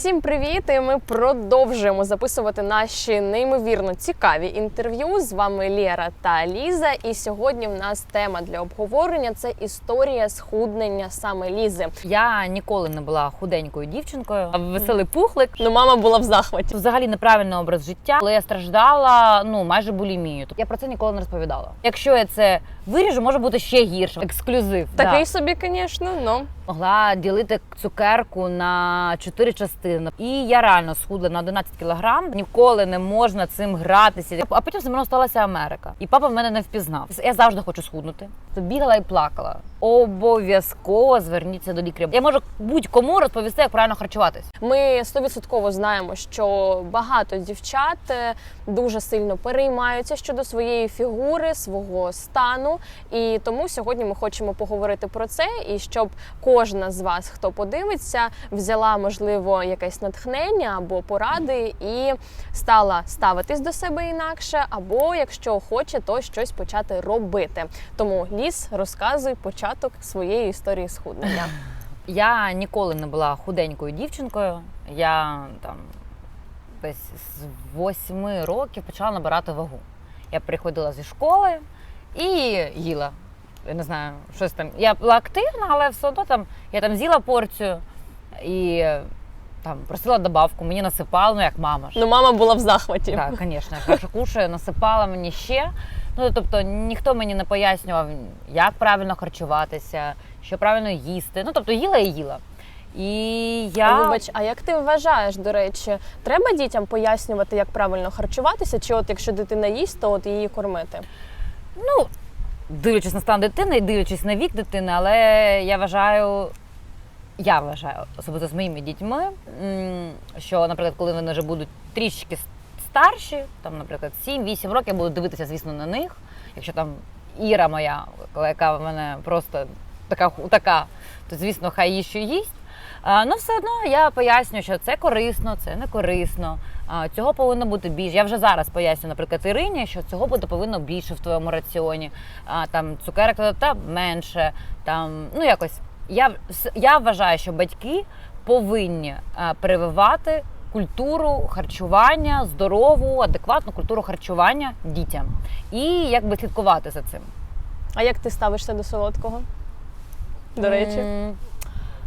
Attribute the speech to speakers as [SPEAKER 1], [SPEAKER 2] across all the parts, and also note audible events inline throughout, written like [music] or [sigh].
[SPEAKER 1] Всім привіт! І ми продовжуємо записувати наші неймовірно цікаві інтерв'ю. З вами Лєра та Ліза. І сьогодні в нас тема для обговорення це історія схуднення саме Лізи.
[SPEAKER 2] Я ніколи не була худенькою дівчинкою, а веселий пухлик.
[SPEAKER 1] Ну, мама була в захваті.
[SPEAKER 2] Взагалі неправильний образ життя, але я страждала ну майже булімією. Тобто я про це ніколи не розповідала. Якщо я це виріжу, може бути ще гірше. Ексклюзив.
[SPEAKER 1] Такий
[SPEAKER 2] Да.
[SPEAKER 1] собі, звісно, ну
[SPEAKER 2] Могла ділити цукерку на чотири частини. І я реально схудла на 11 кілограм. Ніколи не можна цим гратися. А потім зі мною сталася Америка. І папа мене не впізнав. Я завжди хочу схуднути. То бігала і плакала. Обов'язково зверніться до лікаря. Я можу будь-кому розповісти, як правильно харчуватись.
[SPEAKER 1] Ми стовідсотково знаємо, що багато дівчат е, дуже сильно переймаються щодо своєї фігури, свого стану. І тому сьогодні ми хочемо поговорити про це, і щоб кожна з вас, хто подивиться, взяла можливо якесь натхнення або поради і стала ставитись до себе інакше, або якщо хоче, то щось почати робити. Тому ліс розказуй початок своєї історії схуднення. [laughs]
[SPEAKER 2] Я ніколи не була худенькою дівчинкою. Я там десь з восьми років почала набирати вагу. Я приходила зі школи і їла. Я не знаю, щось там. Я була активна, але все одно там я там з'їла порцію і там просила добавку, мені насипали, ну як мама ж.
[SPEAKER 1] Ну, мама була в захваті.
[SPEAKER 2] Так, звісно, я перше кушаю, насипала мені ще. Ну тобто ніхто мені не пояснював, як правильно харчуватися, що правильно їсти. Ну тобто їла і їла. І я
[SPEAKER 1] Вибач, а як ти вважаєш, до речі, треба дітям пояснювати, як правильно харчуватися, чи от якщо дитина їсть, то от її кормити?
[SPEAKER 2] ну дивлячись на стан дитини і дивлячись на вік дитини, але я вважаю. Я вважаю, особливо з моїми дітьми, що, наприклад, коли вони вже будуть трішки старші, там, наприклад, 7-8 років, я буду дивитися, звісно, на них. Якщо там Іра моя, яка в мене просто така, така то звісно, хай їсть, що їсть. Ну, все одно я пояснюю, що це корисно, це не корисно. Цього повинно бути більше. Я вже зараз поясню, наприклад, Ірині, що цього буде повинно більше в твоєму раціоні. Там цукерок та менше. Там, ну якось я, я вважаю, що батьки повинні а, прививати культуру харчування, здорову, адекватну культуру харчування дітям і якби слідкувати за цим.
[SPEAKER 1] А як ти ставишся до солодкого? До речі,
[SPEAKER 2] М,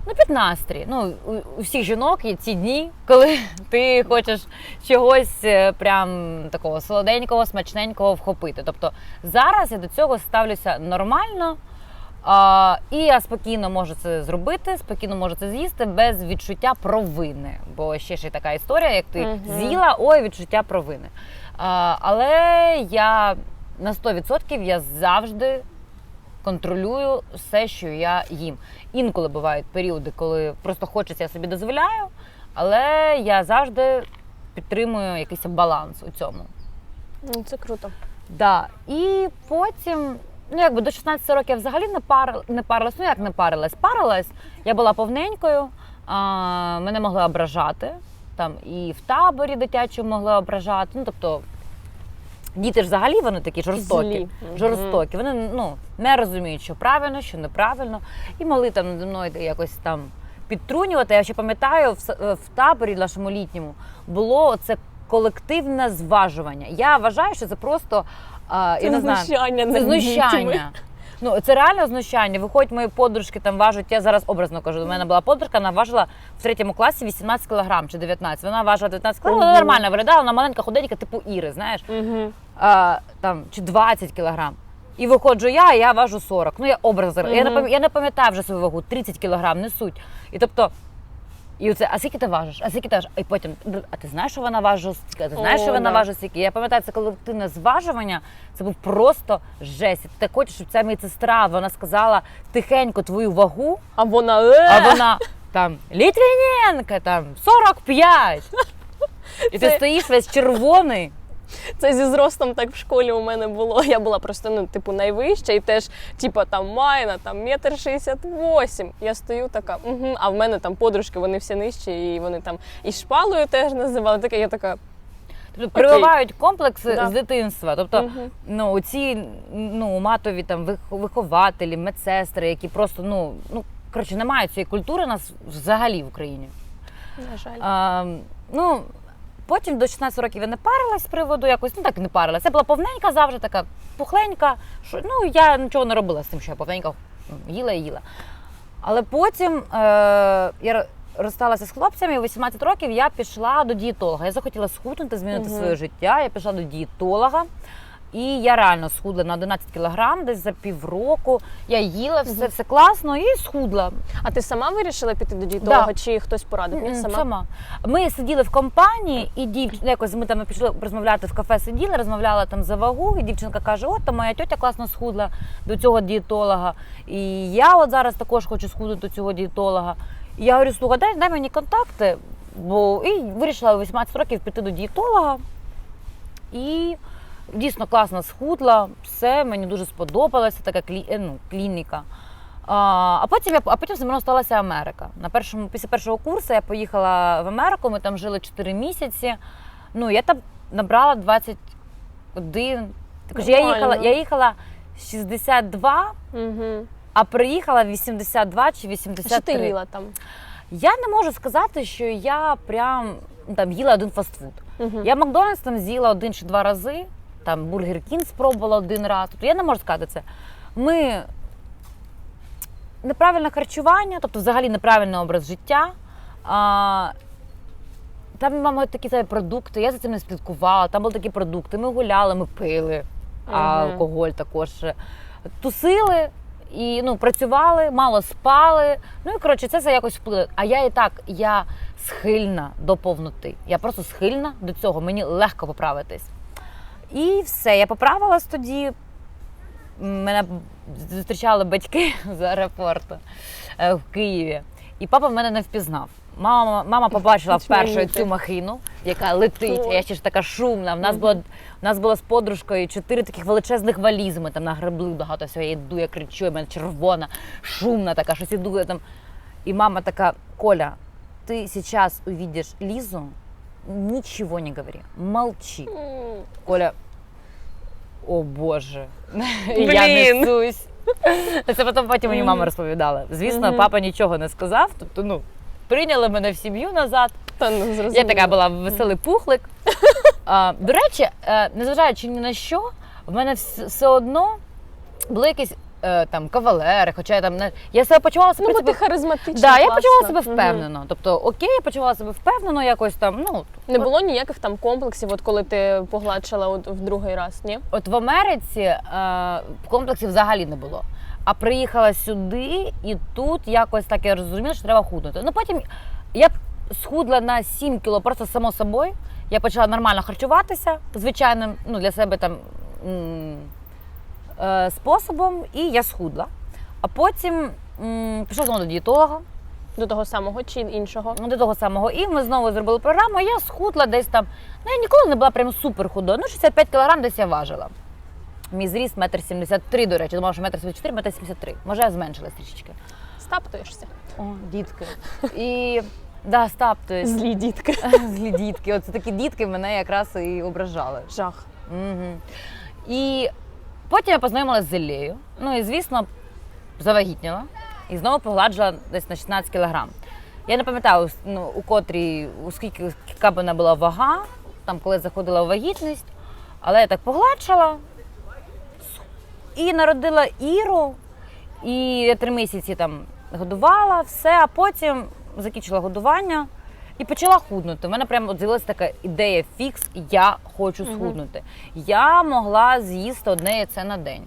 [SPEAKER 2] Ну, під настрій. Ну, у, у всіх жінок є ці дні, [laughs] коли ти хочеш чогось е, прям такого солоденького, смачненького вхопити. Тобто зараз я до цього ставлюся нормально. А, і я спокійно можу це зробити, спокійно можу це з'їсти без відчуття провини. Бо ще ж є така історія, як ти
[SPEAKER 1] Мгм.
[SPEAKER 2] з'їла, ой, відчуття провини. А, але я на 100% я завжди контролюю все, що я їм. Інколи бувають періоди, коли просто хочеться, я собі дозволяю, але я завжди підтримую якийсь баланс у цьому.
[SPEAKER 1] ну це круто.
[SPEAKER 2] Да. І потім, ну якби до 16 років я взагалі не пар не парилась. Ну як не парилась? Парилась. Я була повненькою, а, мене могли ображати. Там і в таборі дитячому могли ображати. Ну тобто діти ж взагалі вони такі жорстокі.
[SPEAKER 1] Злі.
[SPEAKER 2] Жорстокі. Вони ну не розуміють, що правильно, що неправильно, і могли там наді мною якось там підтрунювати. Я ще пам'ятаю, в, в таборі нашому літньому було це колективне зважування. Я вважаю, що це просто а,
[SPEAKER 1] Це
[SPEAKER 2] я не знаю,
[SPEAKER 1] знущання
[SPEAKER 2] це
[SPEAKER 1] над
[SPEAKER 2] знущання. Ну, це реально знущання. Виходять мої подружки там важать. Я зараз образно кажу. У мене була подружка, вона важила в третьому класі 18 кілограм чи 19. Вона важила 19 кілограм, вона нормально виглядала, вона маленька, худенька, типу Іри, знаєш а, там чи 20 кілограм. І виходжу я, і я важу 40. Ну я образ зараз. Я не
[SPEAKER 1] Мгм.
[SPEAKER 2] я не пам'ятаю вже свою вагу, 30 кілограм, не суть. І тобто. І оце, а скільки ти важиш? А скільки ти важиш? І потім, а ти знаєш, що вона важить ти знаєш,
[SPEAKER 1] О,
[SPEAKER 2] що вона
[SPEAKER 1] да.
[SPEAKER 2] важить стільки? Я пам'ятаю, це колективне зважування, це був просто жесть. І Ти так хочеш, щоб ця медсестра, вона сказала тихенько твою вагу,
[SPEAKER 1] А вона е!
[SPEAKER 2] а вона там Літвіненка, там 45. [laughs] І ти
[SPEAKER 1] Це-
[SPEAKER 2] стоїш весь червоний.
[SPEAKER 1] Це зі зростом так в школі у мене було. Я була просто ну, типу, найвища, і теж, типу, там Майна, там метр шістдесят восім. Я стою така, угу. а в мене там подружки, вони всі нижчі, і вони там і шпалою теж називали. Таке я така.
[SPEAKER 2] Тобто прививають комплекси
[SPEAKER 1] Да.
[SPEAKER 2] з дитинства. Тобто,
[SPEAKER 1] Мгм.
[SPEAKER 2] ну ці ну матові там вихователі, медсестри, які просто ну ну коротше немає цієї культури у нас взагалі в Україні.
[SPEAKER 1] На жаль.
[SPEAKER 2] А, ну, потім до 16 років я не парилась з приводу якось, ну так і не парилась. Я була повненька завжди, така пухленька. Що, ну, я нічого не робила з тим, що я повненька їла і їла. Але потім е, я розсталася з хлопцями, і в 18 років я пішла до дієтолога. Я захотіла схуднути, змінити
[SPEAKER 1] угу.
[SPEAKER 2] своє життя. Я пішла до дієтолога. І я реально схудла на 11 кілограм десь за півроку. Я їла все,
[SPEAKER 1] Мгм.
[SPEAKER 2] все класно і схудла.
[SPEAKER 1] А ти сама вирішила піти до дієтолога,
[SPEAKER 2] Да.
[SPEAKER 1] чи хтось порадив? Ні, сама.
[SPEAKER 2] Сама. Ми сиділи в компанії, і дівчина якось ми там пішли розмовляти в кафе, сиділи, розмовляла там за вагу, і дівчинка каже: От там моя тьотя класно схудла до цього дієтолога. І я от зараз також хочу схуднути до цього дієтолога. І я говорю, слухай, дай, дай мені контакти. Бо і вирішила у 18 років піти до дієтолога. І дійсно класно схудла, все мені дуже сподобалася така клі, е, ну, клініка. А, а потім я а потім зі мною сталася Америка. На першому після першого курсу я поїхала в Америку. Ми там жили 4 місяці. Ну я там набрала 21. Також я їхала, я їхала 62,
[SPEAKER 1] Угу.
[SPEAKER 2] а приїхала 82 чи
[SPEAKER 1] Що ти їла там?
[SPEAKER 2] Я не можу сказати, що я прям ну, там їла один фастфуд.
[SPEAKER 1] Угу.
[SPEAKER 2] Я Макдональдс там з'їла один чи два рази, там Бургер Кінг спробувала один раз. Тобто я не можу сказати це. Ми неправильне харчування, тобто взагалі неправильний образ життя. А, там мама такі знаєте, продукти, я за цим не слідкувала. Там були такі продукти. Ми гуляли, ми пили,
[SPEAKER 1] Мгм.
[SPEAKER 2] алкоголь також. Тусили і ну, працювали, мало спали. Ну і коротше, це все якось вплинуло. А я і так, я схильна до повноти. Я просто схильна до цього. Мені легко поправитись. І все, я поправилась тоді. Мене зустрічали батьки з аеропорту е, в Києві. І папа мене не впізнав. Мама, мама побачила вперше цю махину, яка летить. А Я ще ж така шумна. В нас було у нас було з подружкою чотири таких величезних валізи. Ми там нагребли багато всього. Я йду, я кричу, я мене червона, шумна така, щось іду я там. І мама така: Коля, ти зараз увидиш Лізу, нічого не говори, молчи. Коля. О Боже. [laughs] Блін. Я несусь. [laughs] Це потім потім мені мама розповідала. Звісно,
[SPEAKER 1] Мгм.
[SPEAKER 2] папа нічого не сказав. Тобто, ну, прийняли мене в сім'ю назад.
[SPEAKER 1] Та ну.
[SPEAKER 2] Я така була веселий пухлик. А, до речі, е, незважаючи ні на що, в мене все одно були якісь е, там кавалери, хоча я там не. Я себе почувала себе.
[SPEAKER 1] Ну, бо ти харизматична.
[SPEAKER 2] да, я
[SPEAKER 1] класна.
[SPEAKER 2] почувала себе
[SPEAKER 1] Мгм.
[SPEAKER 2] впевнено. Тобто, окей, я почувала себе впевнено, якось там, ну,
[SPEAKER 1] Не було ніяких там комплексів, от коли ти погладшила от в другий раз, ні?
[SPEAKER 2] От в Америці е, комплексів взагалі не було. А приїхала сюди, і тут якось так я розуміла, що треба худнути. Ну потім я схудла на 7 кіло просто само собою. Я почала нормально харчуватися звичайним ну, для себе там м, е, способом, і я схудла. А потім м, пішла знову до дієтолога.
[SPEAKER 1] До того самого чи іншого?
[SPEAKER 2] Ну, до того самого. І ми знову зробили програму. Я схудла десь там. Ну, я ніколи не була прям супер худою. Ну, 65 кілограм десь я важила. Мій зріст метр 73, до речі. Думала, що метр 74, метр 73. Може, я зменшилась трішечки.
[SPEAKER 1] Стаптуєшся.
[SPEAKER 2] О, дітки. І да, стаптуюсь.
[SPEAKER 1] Злі дітки. [laughs]
[SPEAKER 2] Злі дітки. Оце такі дітки мене якраз і ображали.
[SPEAKER 1] Жах.
[SPEAKER 2] Угу. І потім я познайомилася з Іллею. Ну і звісно, завагітніла. І знову погладжила десь на 16 кілограм. Я не пам'ятаю, ну, у котрій, у скільки яка б вона була вага, там коли заходила в вагітність, але я так погладшила і народила Іру, і я три місяці там годувала, все, а потім закінчила годування і почала худнути. У мене прямо з'явилася така ідея фікс, я хочу схуднути. Я могла з'їсти одне яйце на день.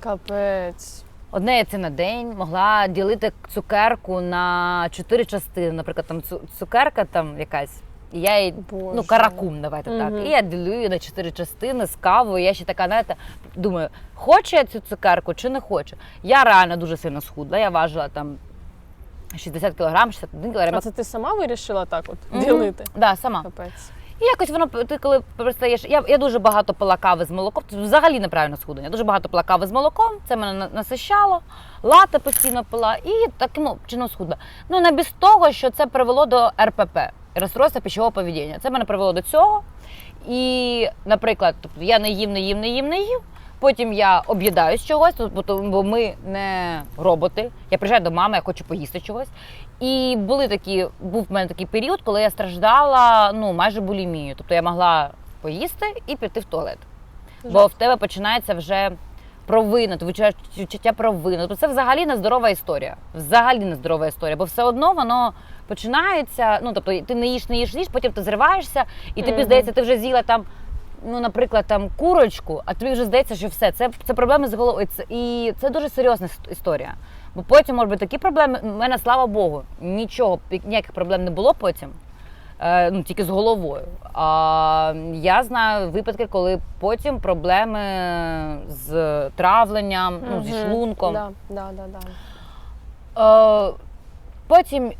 [SPEAKER 1] Капець.
[SPEAKER 2] Одне яйце на день могла ділити цукерку на чотири частини. Наприклад, там цукерка там якась. І я її,
[SPEAKER 1] Боже.
[SPEAKER 2] ну, каракум, давайте
[SPEAKER 1] Мгм.
[SPEAKER 2] так. І я ділю її на чотири частини з кавою. Я ще така, знаєте, думаю, хочу я цю цукерку чи не хочу. Я реально дуже сильно схудла. Я важила там 60 кілограм, 61 кілограм.
[SPEAKER 1] А це ти сама вирішила так от
[SPEAKER 2] Мгм.
[SPEAKER 1] ділити?
[SPEAKER 2] Да, сама.
[SPEAKER 1] Капець.
[SPEAKER 2] І якось воно ти коли перестаєш. Я, я дуже багато пила кави з молоком. Це взагалі неправильно схудення. Дуже багато пила кави з молоком. Це мене на- насищало. Лати постійно пила і таким чином схудла. Ну не без того, що це привело до РПП розстройства пищового поведіння. Це мене привело до цього. І, наприклад, тобто я не їм, не їм, не їм, не їв. Потім я об'їдаюсь чогось, бо, бо ми не роботи. Я приїжджаю до мами, я хочу поїсти чогось. І були такі, був в мене такий період, коли я страждала ну, майже булімією. Тобто я могла поїсти і піти в туалет. Бо в тебе починається вже провина, ти відчуваєш відчуття провини. Тобто це взагалі нездорова історія. Взагалі нездорова історія, бо все одно воно починається. Ну тобто ти не їш, не їш, не їш, потім ти зриваєшся, і тобі
[SPEAKER 1] Мгм.
[SPEAKER 2] здається, ти вже з'їла там. Ну, наприклад, там курочку, а тобі вже здається, що все, це, це проблеми з головою. Це, і це дуже серйозна історія. Бо потім можуть бути такі проблеми. У мене, слава Богу, нічого, ніяких проблем не було потім. Е, ну, тільки з головою. А я знаю випадки, коли потім проблеми з травленням, ну, зі шлунком.
[SPEAKER 1] Да, да, да, да.
[SPEAKER 2] Е, потім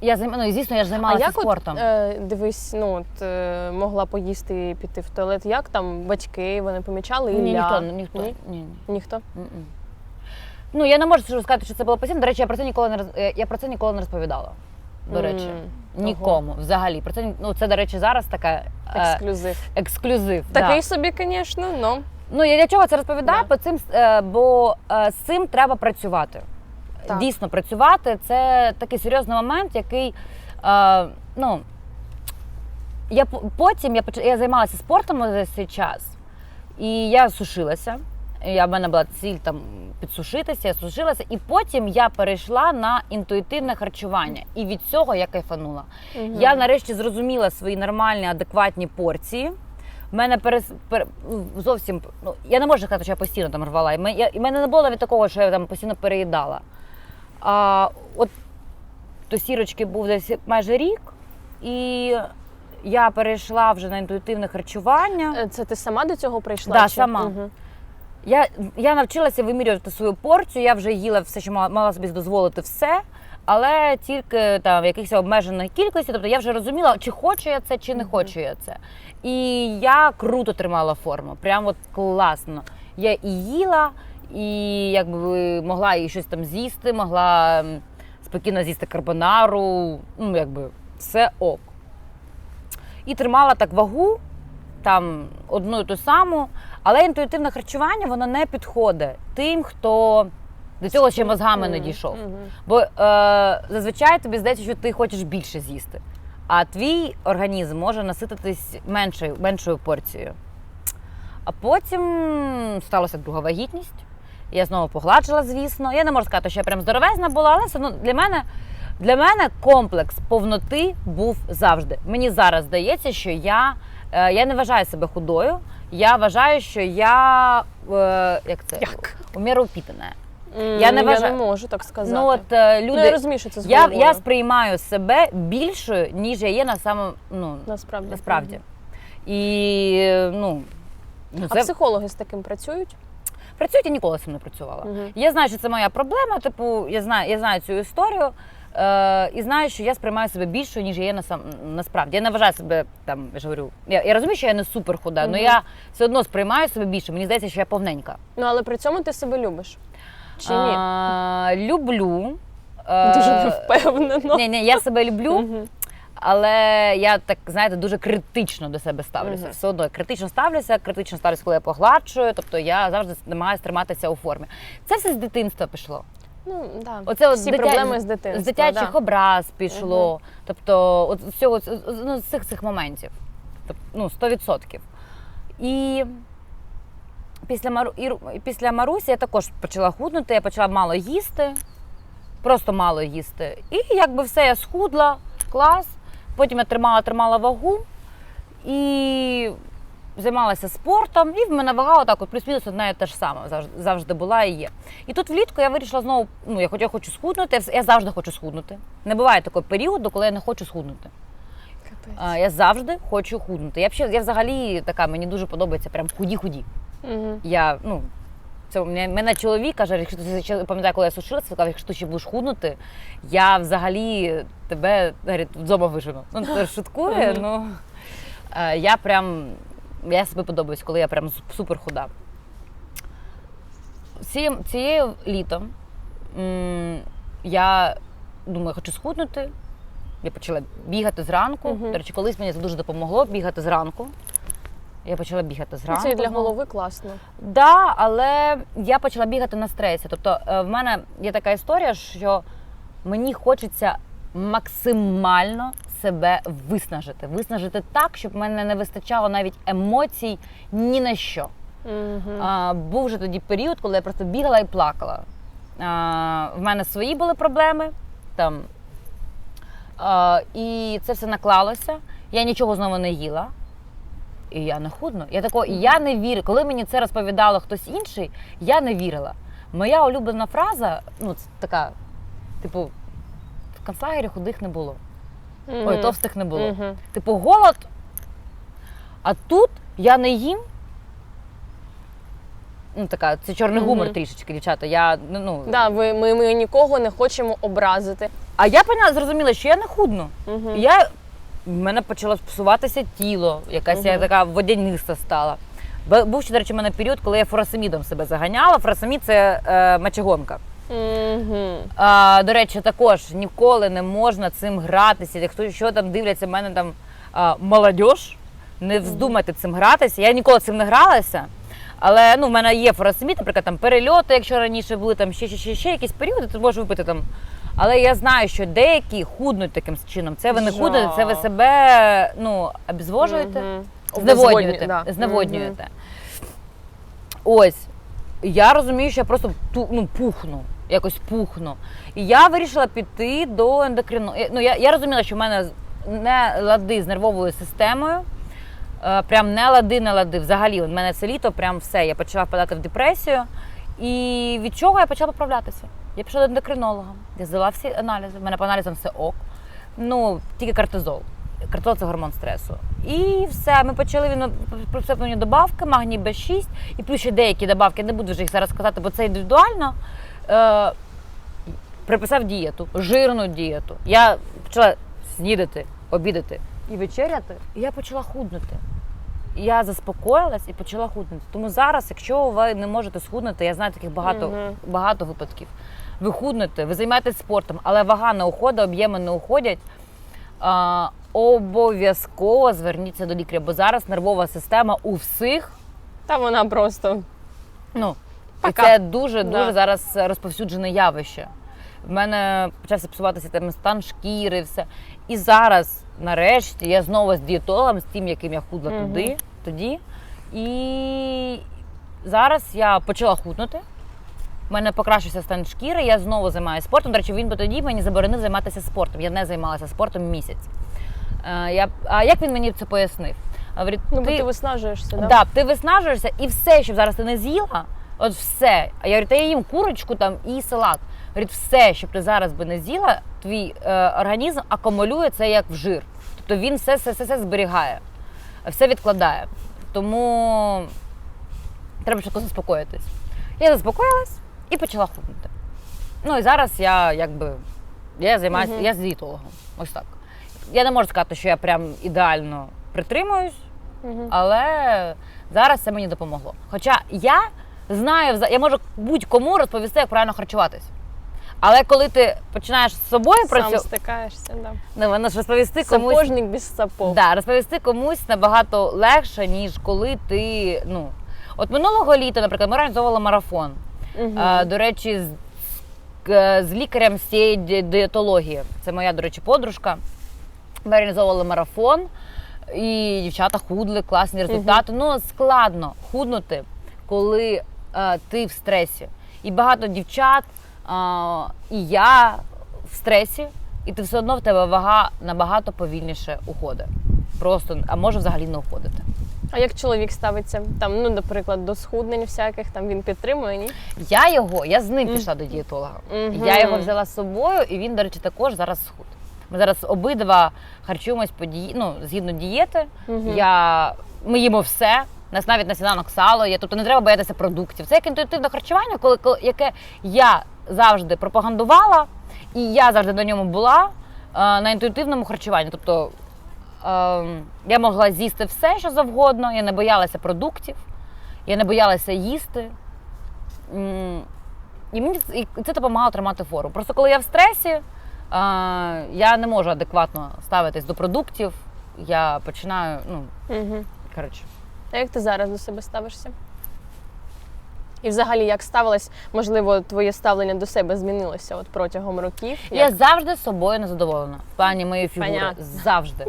[SPEAKER 2] я займа, ну, і, звісно, я ж займалася
[SPEAKER 1] а як
[SPEAKER 2] спортом.
[SPEAKER 1] От, е, дивись, ну от е, могла поїсти і піти в туалет. Як там батьки вони помічали?
[SPEAKER 2] ні, ніхто, ніхто.
[SPEAKER 1] Ні?
[SPEAKER 2] Ні? Ні,
[SPEAKER 1] Ніхто?
[SPEAKER 2] М-м. Ну, я не можу сказати, що це було постійно. До речі, я про це ніколи не роз... е, я про це ніколи не розповідала. До речі,
[SPEAKER 1] М,
[SPEAKER 2] нікому взагалі. Про це ну, це, до речі, зараз така е,
[SPEAKER 1] Ексклюзив.
[SPEAKER 2] ексклюзив.
[SPEAKER 1] Такий
[SPEAKER 2] да.
[SPEAKER 1] собі, звісно, ну.
[SPEAKER 2] Ну я для чого це розповідаю?
[SPEAKER 1] Да.
[SPEAKER 2] Бо цим е, бо е, з цим треба працювати.
[SPEAKER 1] Так.
[SPEAKER 2] Дійсно, працювати це такий серйозний момент, який е, ну. Я по- потім я я займалася спортом за цей час, і я сушилася. Я в мене була ціль там підсушитися, я сушилася, і потім я перейшла на інтуїтивне харчування. І від цього я кайфанула.
[SPEAKER 1] Мгм.
[SPEAKER 2] Я нарешті зрозуміла свої нормальні, адекватні порції. В мене перес, пер, ну, зовсім ну я не можу сказати, що я постійно там рвала. І мене не було від такого, що я там постійно переїдала. А от до сірочки був десь майже рік, і я перейшла вже на інтуїтивне харчування.
[SPEAKER 1] Е, Це ти сама до цього прийшла?
[SPEAKER 2] Да,
[SPEAKER 1] чи?
[SPEAKER 2] сама.
[SPEAKER 1] Мгм.
[SPEAKER 2] Я, я навчилася вимірювати свою порцію. Я вже їла все, що мала, мала собі дозволити все, але тільки там в якихось обмежених кількості. Тобто я вже розуміла, чи хочу я це, чи не хочу я це. І я круто тримала форму. Прям от класно. Я і їла, і якби могла і щось там з'їсти, могла спокійно з'їсти карбонару. Ну, якби все ок. І тримала так вагу, там одну і ту саму. Але інтуїтивне харчування воно не підходить тим, хто до цього ще мозгами не
[SPEAKER 1] Мгм.
[SPEAKER 2] дійшов.
[SPEAKER 1] Мгм.
[SPEAKER 2] Бо е, зазвичай тобі здається, що ти хочеш більше з'їсти, а твій організм може насититись меншою, меншою порцією. А потім сталася друга вагітність. Я знову погладжила, звісно. Я не можу сказати, що я прям здоровезна була, але все одно для мене, для мене комплекс повноти був завжди. Мені зараз здається, що я, е, я не вважаю себе худою. Я вважаю, що я е, як це
[SPEAKER 1] Як?
[SPEAKER 2] у міру упітана.
[SPEAKER 1] М,
[SPEAKER 2] Я не
[SPEAKER 1] я не можу так сказати.
[SPEAKER 2] Ну от е, люди.
[SPEAKER 1] ну, я розумію, що це з
[SPEAKER 2] Я, я сприймаю себе більшою, ніж я є на самому ну,
[SPEAKER 1] насправді.
[SPEAKER 2] насправді. І е, ну, ну
[SPEAKER 1] А психологи з таким працюють?
[SPEAKER 2] Працюють, я ніколи з цим не працювала.
[SPEAKER 1] Мгм.
[SPEAKER 2] Я знаю, що це моя проблема. Типу, я знаю, я знаю цю історію. Е, і знаю, що я сприймаю себе більшою, ніж я є насам, насправді. Я не вважаю себе там, я ж говорю. Я, я розумію, що я не супер худа, але
[SPEAKER 1] Мгм.
[SPEAKER 2] я все одно сприймаю себе більше. Мені здається, що я повненька.
[SPEAKER 1] Ну, але при цьому ти себе любиш. Чи ні?
[SPEAKER 2] А, люблю. Е,
[SPEAKER 1] Дуже не впевнено.
[SPEAKER 2] Ні, ні, я себе люблю. Але я так знаєте дуже критично до себе ставлюся.
[SPEAKER 1] Мгм.
[SPEAKER 2] Все одно критично ставлюся, критично ставлюся, коли я погладшую. Тобто я завжди намагаюся триматися у формі. Це все з дитинства пішло.
[SPEAKER 1] Ну, да.
[SPEAKER 2] Оце от
[SPEAKER 1] Всі
[SPEAKER 2] дитя-
[SPEAKER 1] проблеми з дитинства.
[SPEAKER 2] З дитячих
[SPEAKER 1] да.
[SPEAKER 2] образ пішло. Тобто, от з всього з- ну, з цих цих моментів. Тобто, ну, 100%. І після, Мару, після Марусі я також почала худнути, я почала мало їсти, просто мало їсти. І якби все, я схудла, клас. Потім я тримала, тримала вагу і займалася спортом, і в мене вага отак от плюс-мінус одна і те ж саме завжди, завжди була і є. І тут влітку я вирішила знову, ну я хоч я хочу схуднути, я завжди хочу схуднути. Не буває такого періоду, коли я не хочу схуднути.
[SPEAKER 1] Капець.
[SPEAKER 2] А, я завжди хочу худнути. Я, взагалі- я взагалі така, мені дуже подобається прям худі-худі.
[SPEAKER 1] Мгм.
[SPEAKER 2] Я, ну, це у мене, мене чоловік каже, якщо ти пам'ятаю, коли я сушилася, сказав, якщо ти ще будеш худнути, я взагалі тебе говорить, вдома вижену. Ну, це шуткує, ну е, я прям я собі подобаюсь, коли я прям супер худа. Цією, цією літом м, я думаю, хочу схуднути. Я почала бігати зранку. До речі, колись мені це дуже допомогло бігати зранку. Я почала бігати зранку.
[SPEAKER 1] Це і для голови класно.
[SPEAKER 2] Да, але я почала бігати на стресі. Тобто, е, в мене є така історія, що мені хочеться максимально себе виснажити. Виснажити так, щоб в мене не вистачало навіть емоцій ні на що.
[SPEAKER 1] Угу.
[SPEAKER 2] А, був вже тоді період, коли я просто бігала і плакала. А, в мене свої були проблеми там. А, і це все наклалося. Я нічого знову не їла. І я не худно. Я тако, я не вірю. Коли мені це розповідало хтось інший, я не вірила. Моя улюблена фраза, ну, це така, типу, в концлагері худих не було. Ой, товстих не було.
[SPEAKER 1] Угу.
[SPEAKER 2] Типу, голод. А тут я не їм. Ну, така, це чорний гумор трішечки, дівчата. Я, ну, ну,
[SPEAKER 1] Да, ви, ми, ми нікого не хочемо образити.
[SPEAKER 2] А я поняла, зрозуміла, що я не худну. Я, в мене почало псуватися тіло, якась я така водяниста стала. Бу- Був ще, до речі, в мене період, коли я фуросемідом себе заганяла. Фуросемід – це е, мочегонка.
[SPEAKER 1] Угу.
[SPEAKER 2] А, до речі, також ніколи не можна цим гратися. Якщо що там дивляться, в мене там а, молодь, не вздумайте цим гратися. Я ніколи цим не гралася. Але ну, в мене є форосміт, наприклад, там перельоти, якщо раніше були там ще, ще, ще, ще якісь періоди, ти можеш випити там. Але я знаю, що деякі худнуть таким чином. Це ви не
[SPEAKER 1] Жах.
[SPEAKER 2] худнете, це ви себе ну, обезвожуєте, зневоднюєте.
[SPEAKER 1] Да.
[SPEAKER 2] зневоднюєте. Ось. Я розумію, що я просто ту, ну, пухну, якось пухну. І я вирішила піти до ендокрину. Ну, я, я розуміла, що в мене не лади з нервовою системою. Е, Прям не лади, не лади. Взагалі, у мене це літо, прям все. Я почала впадати в депресію. І від чого я почала поправлятися? Я пішла до ендокринолога, я здала всі аналізи. У мене по аналізам все ок. Ну, тільки кортизол. Кортизол це гормон стресу. І все. Ми почали він мені добавки, магній Б6, і плюс ще деякі добавки, не буду вже їх зараз сказати, бо це індивідуально. Е, приписав дієту, жирну дієту. Я почала снідати, обідати і вечеряти. І я почала худнути. Я заспокоїлась і почала худнути. Тому зараз, якщо ви не можете схуднути, я знаю таких багато,
[SPEAKER 1] Мгм.
[SPEAKER 2] багато випадків. Ви худнете, ви займаєтесь спортом, але вага не уходить, об'єми не уходять. А, обов'язково зверніться до лікаря, бо зараз нервова система у всіх.
[SPEAKER 1] Та вона просто.
[SPEAKER 2] Ну, і
[SPEAKER 1] Пока.
[SPEAKER 2] це дуже дуже
[SPEAKER 1] Да.
[SPEAKER 2] зараз розповсюджене явище. В мене почався псуватися там стан шкіри, все. І зараз, нарешті, я знову з дієтологом, з тим, яким я худла
[SPEAKER 1] Мгм.
[SPEAKER 2] туди, тоді. І зараз я почала худнути. У мене покращився стан шкіри, я знову займаюся спортом. До речі, він би тоді мені заборонив займатися спортом. Я не займалася спортом місяць. Е, Я, а як він мені це пояснив? Говорить,
[SPEAKER 1] Ну, бо ти виснажуєшся, да?
[SPEAKER 2] Да, ти виснажуєшся і все, що зараз ти не з'їла, от все. А я говорю, та я їм курочку там і салат. Говорить, все, що ти зараз би не з'їла, твій е, організм акумулює це як в жир. Тобто він все, все, все, все зберігає, все відкладає. Тому треба швидко заспокоїтись. Я заспокоїлась і почала худнути. Ну і зараз я якби я займаюся, я з дієтологом. Ось так. Я не можу сказати, що я прям ідеально притримуюсь, але зараз це мені допомогло. Хоча я знаю, я можу будь-кому розповісти, як правильно харчуватись. Але коли ти починаєш з собою
[SPEAKER 1] Сам
[SPEAKER 2] працювати,
[SPEAKER 1] стикаєшся, да.
[SPEAKER 2] ну, воно ж розповісти комусь,
[SPEAKER 1] Сапожник без сапог.
[SPEAKER 2] да, розповісти комусь набагато легше, ніж коли ти. Ну, от минулого літа, наприклад, ми організовували марафон.
[SPEAKER 1] Мгм.
[SPEAKER 2] А, до речі, з, з лікарем з цієї ді- дієтології. Це моя, до речі, подружка. Ми організовували марафон, і дівчата худли, класні результати. Ну, складно худнути, коли е, ти в стресі. І багато дівчат, е, і я в стресі, і ти все одно в тебе вага набагато повільніше уходить. Просто, а може взагалі не уходити.
[SPEAKER 1] А як чоловік ставиться там, ну, наприклад, до схуднень всяких, там він підтримує, ні?
[SPEAKER 2] Я його, я з ним пішла до дієтолога.
[SPEAKER 1] Мгм.
[SPEAKER 2] Я його взяла з собою, і він, до речі, також зараз схуд. Ми зараз обидва харчуємось по дії... ну, згідно дієти.
[SPEAKER 1] Мгм.
[SPEAKER 2] Я... Ми їмо все. У нас навіть на сніданок сало є. Тобто не треба боятися продуктів. Це як інтуїтивне харчування, коли, коли яке я завжди пропагандувала, і я завжди на ньому була е, на інтуїтивному харчуванні. Тобто я могла з'їсти все, що завгодно, я не боялася продуктів, я не боялася їсти. І мені це допомагало тримати форму. Просто коли я в стресі, е, я не можу адекватно ставитись до продуктів. Я починаю, ну,
[SPEAKER 1] Мгм.
[SPEAKER 2] коротше.
[SPEAKER 1] А як ти зараз до себе ставишся? І взагалі, як ставилась, можливо, твоє ставлення до себе змінилося от протягом років?
[SPEAKER 2] Я
[SPEAKER 1] Як...
[SPEAKER 2] завжди собою не задоволена в плані моєї фігури.
[SPEAKER 1] Понятно.
[SPEAKER 2] Завжди.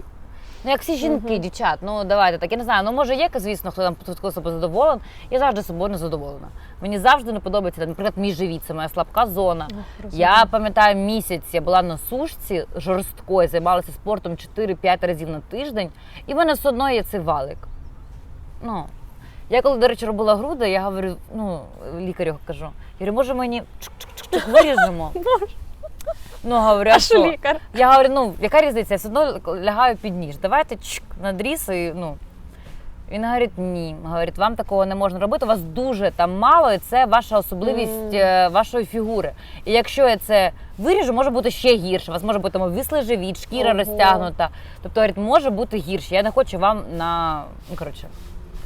[SPEAKER 2] Ну, як всі жінки, дівчат, ну давайте так. Я не знаю. Ну може є, звісно, хто там хто собою задоволений. Я завжди собою не задоволена. Мені завжди не подобається, там, наприклад, мій живіт, це моя слабка зона. Я пам'ятаю місяць, я була на сушці жорсткою, займалася спортом 4-5 разів на тиждень, і в мене все одно є цей валик. Ну, я коли, до речі, робила груди, я говорю, ну, лікарю кажу, я говорю, може мені чик-чик-чик виріжемо? [laughs] Ну, говорю, а
[SPEAKER 1] що лікар?
[SPEAKER 2] Я говорю, ну, яка різниця? Я все одно лягаю під ніж. Давайте чик, надріз і ну. Він говорить, ні. Говорить, вам такого не можна робити. У вас дуже там мало, і це ваша особливість е, вашої фігури. І якщо я це виріжу, може бути ще гірше. У вас може бути там вислий живіт, шкіра
[SPEAKER 1] Ого.
[SPEAKER 2] розтягнута. Тобто, говорить, може бути гірше. Я не хочу вам на ну коротше,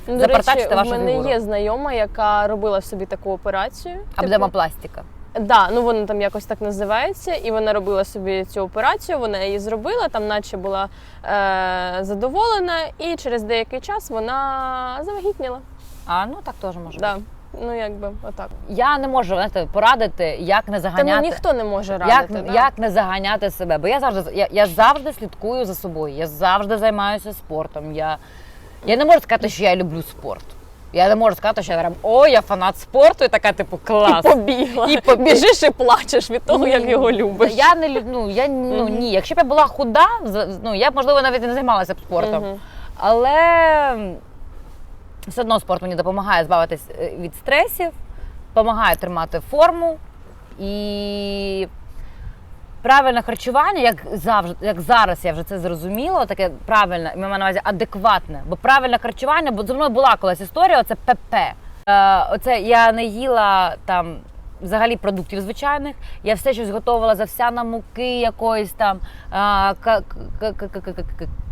[SPEAKER 1] Ну, до речі, в мене
[SPEAKER 2] фігуру.
[SPEAKER 1] є знайома, яка робила собі таку операцію. Типу,
[SPEAKER 2] абдемопластика.
[SPEAKER 1] Да, ну воно там якось так називається, і вона робила собі цю операцію. Вона її зробила, там, наче була е- задоволена, і через деякий час вона завагітніла.
[SPEAKER 2] А ну так теж може.
[SPEAKER 1] Да.
[SPEAKER 2] бути.
[SPEAKER 1] Ну якби отак.
[SPEAKER 2] Я не можу знаєте, порадити, як не
[SPEAKER 1] Та
[SPEAKER 2] заганяти.
[SPEAKER 1] ну ніхто не може
[SPEAKER 2] як,
[SPEAKER 1] радити. да?
[SPEAKER 2] як не заганяти себе? Бо я завжди я, я завжди слідкую за собою. Я завжди займаюся спортом. Я, я не можу сказати, що я люблю спорт. Я не можу сказати, що я прям о, я фанат спорту, і така, типу, клас.
[SPEAKER 1] І побігла.
[SPEAKER 2] І побіг-
[SPEAKER 1] біжиш і плачеш від того, як його любиш.
[SPEAKER 2] Я не лю- ну, я ну ні. Якщо б я була худа, ну я б можливо навіть не займалася б спортом.
[SPEAKER 1] Мгм.
[SPEAKER 2] Але все одно спорт мені допомагає збавитись е, від стресів, допомагає тримати форму і правильне харчування, як завжди, як зараз я вже це зрозуміла, таке правильне, я маю на увазі адекватне. Бо правильне харчування, бо зі мною була колись історія, оце ПП. Е, оце я не їла там. Взагалі продуктів звичайних. Я все щось готувала з овсяна муки якоїсь там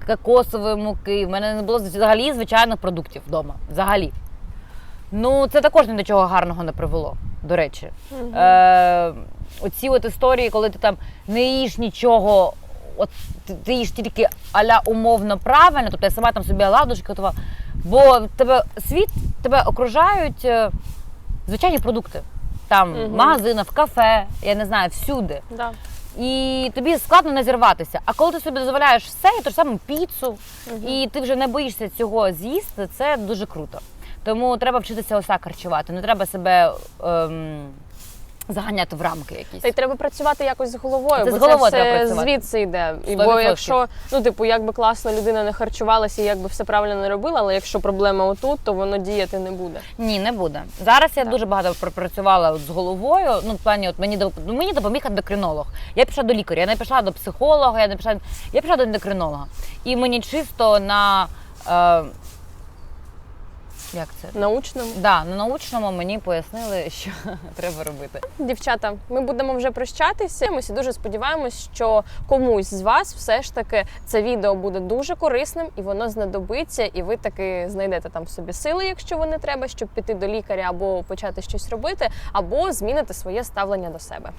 [SPEAKER 2] кокосової муки. В мене не було взагалі звичайних продуктів вдома. Взагалі. Ну, це також ні до чого гарного не привело, до речі. Е, оці от історії, коли ти там не їш нічого, от ти, ти їш тільки аля умовно правильно, тобто я сама там собі ладушки готувала, бо тебе світ тебе окружають е, звичайні продукти. Там
[SPEAKER 1] Мгм.
[SPEAKER 2] в магазинах, в кафе, я не знаю, всюди.
[SPEAKER 1] Да.
[SPEAKER 2] І тобі складно не зірватися. А коли ти собі дозволяєш все, і ту ж саму піцу,
[SPEAKER 1] Мгм.
[SPEAKER 2] і ти вже не боїшся цього з'їсти, це дуже круто. Тому треба вчитися ось так харчувати. Не треба себе ем, заганяти в рамки якісь.
[SPEAKER 1] Та й треба працювати якось з головою,
[SPEAKER 2] Це
[SPEAKER 1] бо
[SPEAKER 2] з головою
[SPEAKER 1] це
[SPEAKER 2] треба
[SPEAKER 1] все
[SPEAKER 2] працювати.
[SPEAKER 1] звідси йде. І
[SPEAKER 2] 100%.
[SPEAKER 1] бо якщо ну типу, як би класно людина не харчувалася, і як би все правильно не робила, але якщо проблема отут, то воно діяти не буде.
[SPEAKER 2] Ні, не буде. Зараз я
[SPEAKER 1] Так.
[SPEAKER 2] дуже багато пропрацювала от з головою. Ну, в плані, от мені доп- ну, мені допоміг ендокринолог. Я пішла до лікаря, я не пішла до психолога, я не пішла, я пішла до ендокринолога. І мені чисто на. Е, як це?
[SPEAKER 1] Научному.
[SPEAKER 2] Да, на научному мені пояснили, [laughs] що треба робити.
[SPEAKER 1] Дівчата, ми будемо вже прощатися. Ми всі дуже сподіваємось, що комусь з вас все ж таки це відео буде дуже корисним і воно знадобиться, і ви таки знайдете там собі сили, якщо вони треба, щоб піти до лікаря або почати щось робити, або змінити своє ставлення до себе.